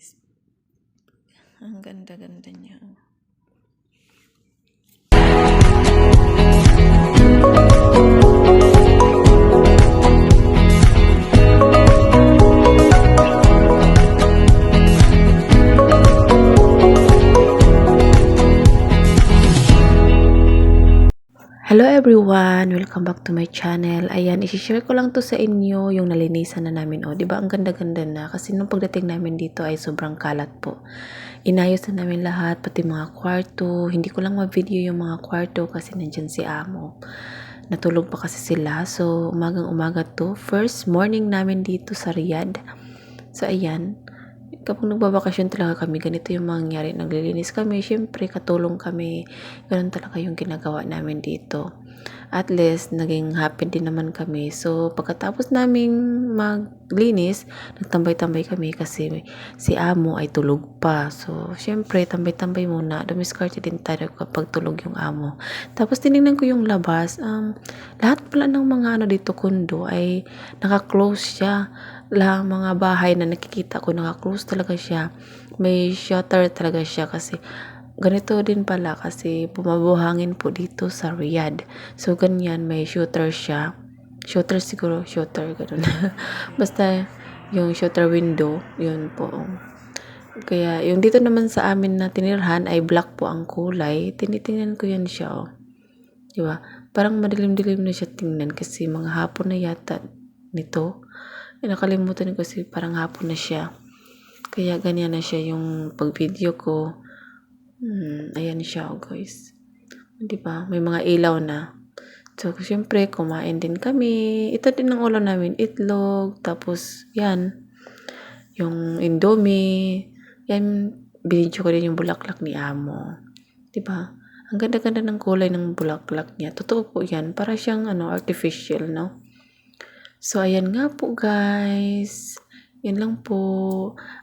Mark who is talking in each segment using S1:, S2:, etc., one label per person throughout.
S1: guys. Ang ganda-ganda niya. Hello everyone! Welcome back to my channel. Ayan, isi-share ko lang to sa inyo yung nalinisan na namin. O, di ba ang ganda-ganda na? Kasi nung pagdating namin dito ay sobrang kalat po. Inayos na namin lahat, pati mga kwarto. Hindi ko lang ma-video yung mga kwarto kasi nandyan si Amo. Natulog pa kasi sila. So, umagang umaga to. First morning namin dito sa Riyadh. So, ayan. Kapag nagbabakasyon talaga kami, ganito yung mangyari. Naglilinis kami, syempre, katulong kami. Ganun talaga yung ginagawa namin dito. At least, naging happy din naman kami. So, pagkatapos naming maglinis, nagtambay-tambay kami kasi si amo ay tulog pa. So, syempre, tambay-tambay muna. Dumiskarte din tayo kapag tulog yung amo. Tapos, tinignan ko yung labas. Um, lahat pala ng mga ano dito, kundo, ay naka-close siya la mga bahay na nakikita ko naka-close talaga siya. May shutter talaga siya kasi ganito din pala kasi bumabuhangin po dito sa Riyadh. So ganyan may shooter siya. Shooter siguro, shooter ganun. Basta yung shooter window, yun po. Kaya yung dito naman sa amin na tinirhan ay black po ang kulay. Tinitingnan ko yan siya oh. Di ba? Parang madilim-dilim na siya tingnan kasi mga hapon na yata nito. Eh, nakalimutan ko kasi parang hapon na siya. Kaya ganyan na siya yung pag-video ko. Hmm, ayan siya, oh, guys. Di ba? May mga ilaw na. So, syempre, kumain din kami. Ito din ang ulam namin. Itlog. Tapos, yan. Yung indomie. Yan, binidyo ko din yung bulaklak ni Amo. Di ba? Ang ganda-ganda ng kulay ng bulaklak niya. Totoo po yan. Para siyang ano, artificial, no? So, ayan nga po guys. Yan lang po.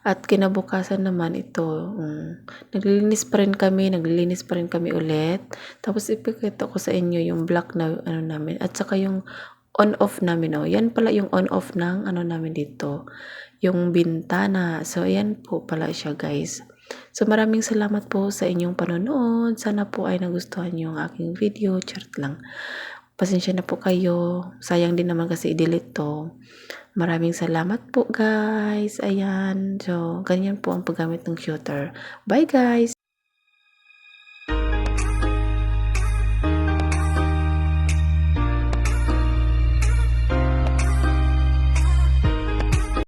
S1: At kinabukasan naman ito. Um, naglilinis pa rin kami. Naglilinis pa rin kami ulit. Tapos ipikita ko sa inyo yung black na ano namin. At saka yung on-off namin. Oh. Yan pala yung on-off ng ano namin dito. Yung bintana. So, ayan po pala siya guys. So, maraming salamat po sa inyong panonood. Sana po ay nagustuhan yung aking video. Chart lang. Pasensya na po kayo. Sayang din naman kasi i-delete to. Maraming salamat po guys. Ayan. So, ganyan po ang paggamit ng shooter. Bye guys!